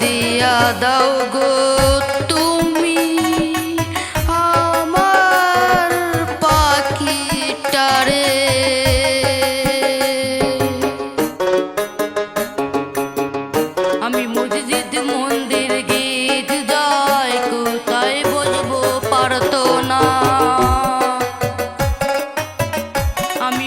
দিয়া দাও গো তুমি আমার পাখিটারে। আমি মসজিদ মন্দির গীত গাই, কোথায় বসবো পারত না। আমি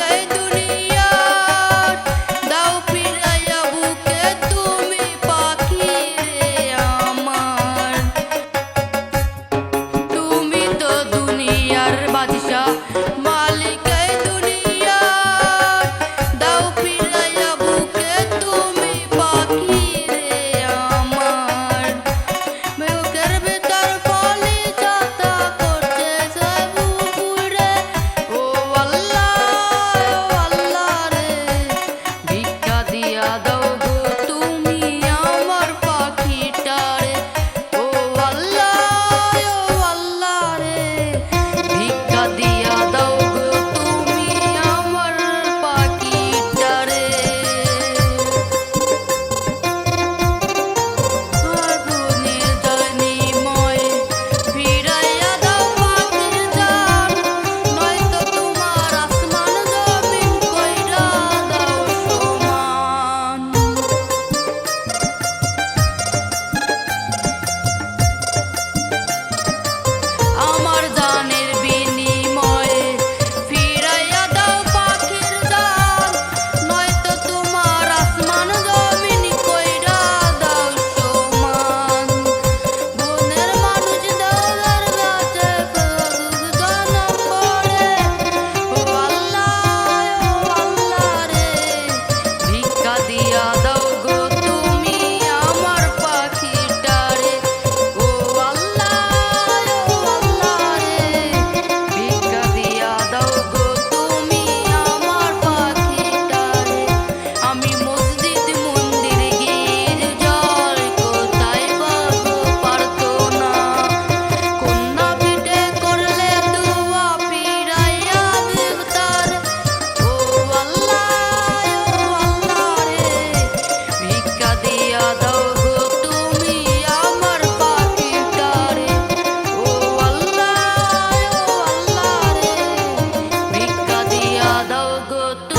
pode. Adalgott